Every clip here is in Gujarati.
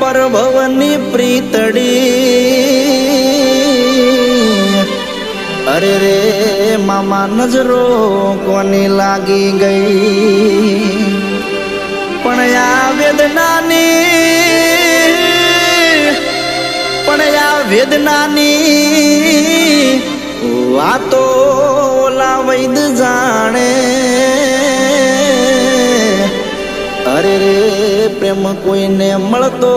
પરભવની પ્રીતડી અરે રે મામા નજરો કોની લાગી ગઈ પણ આ વેદનાની પણ આ વેદનાની વાતો ઓલા વૈદ જાણે પ્રેમ કોઈને મળતો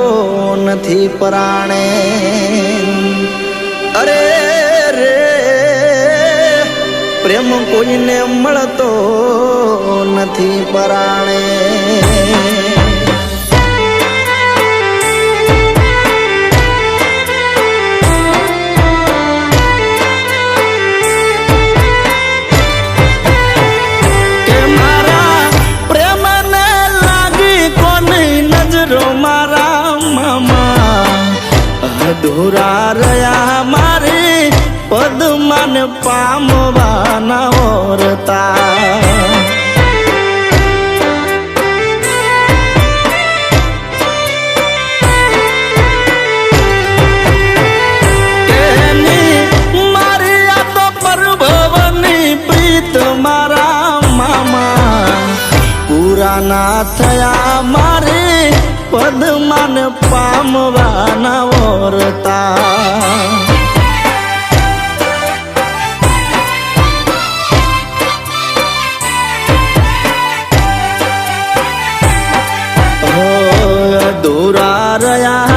નથી પરાણે. અરે રે પ્રેમ કોઈને મળતો નથી પરાણે. અધૂરા રહ્યા મારી પદમાન પામવાના ઓરતા. થયા મારે પદમાન પામવાના ઓરતા. દોરા રહ્યા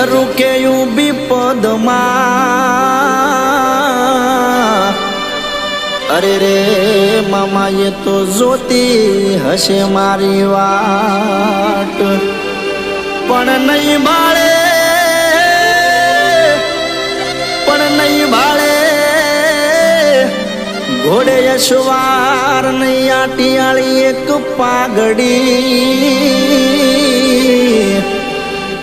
જરૂર પદમાં અરે રે એ તો જોતી હશે મારી વાટ. પણ નહીં બાળે, પણ નહીં બાળે. ઘોડે યશવાર નહીં આટિયાળી એક પાઘડી.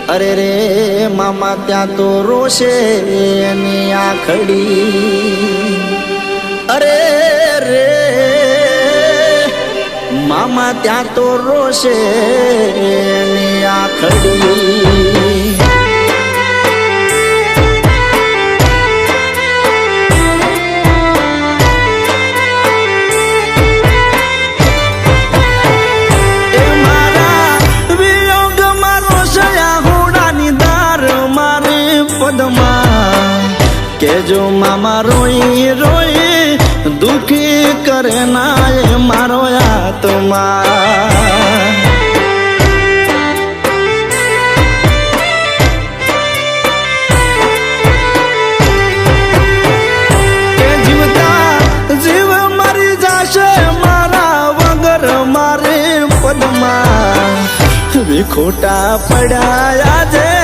અરે રે મામા, ત્યાં તો રોશે એની આખડી. અરે રે મામા, ત્યાં તો રોશે એની આખડી. જો મામા રોઈ રોઈ દુખી કરે ના મારો આત્મા ખોટા પડ્યા આજે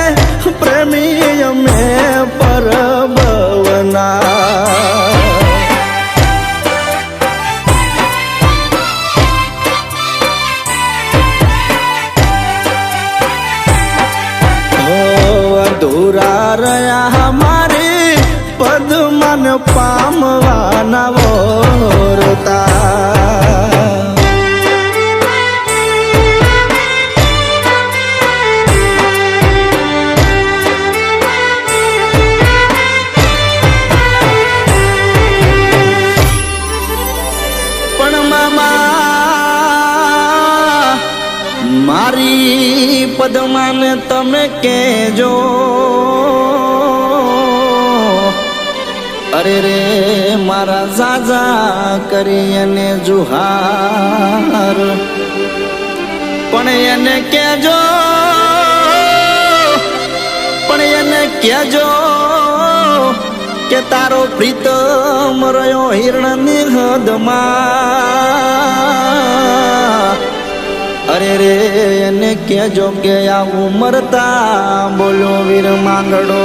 બધાને તમે કેજો અરે રે, મારા જાજા કરી અને જુહાર. પણ એને કેજો પણ એને કેજો કે તારો પ્રીતમ રહ્યો હિરણની હદમાં. અરે રે એને કેજો કે આ ઉમરતા બોલો વીર માંગડો.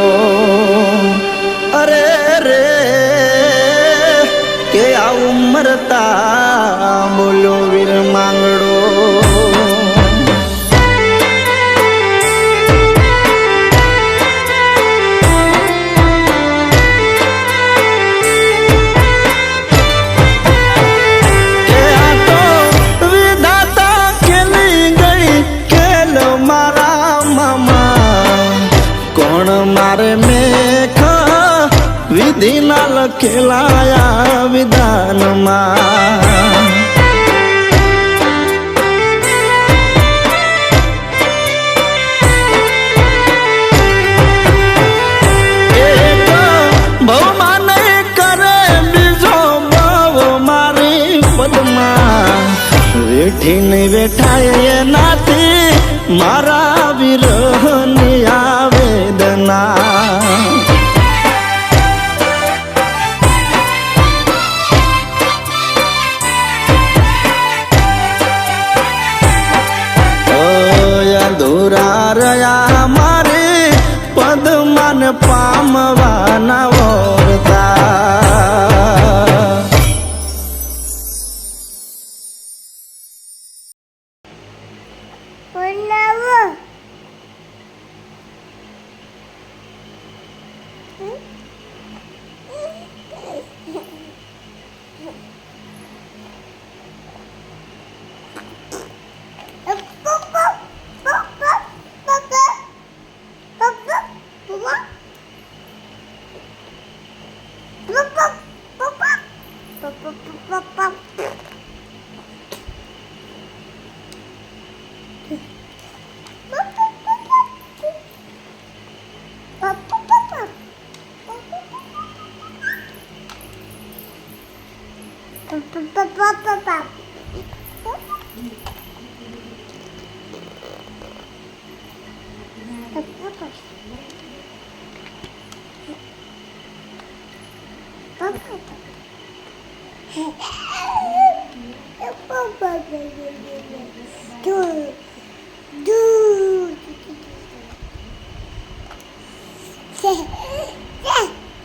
લખેલાયા વિધાનમાં વેઠીને વેઠાય એનાથી મારા વિરહની આવેદના. પામવાના વરતા Mm-hmm.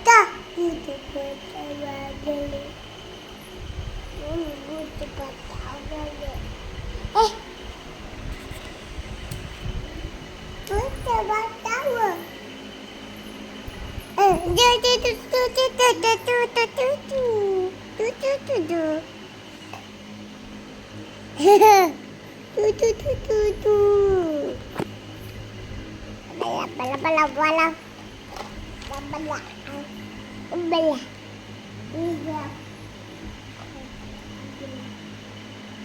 Tá, muito bom. Bella, bella, bella, bella.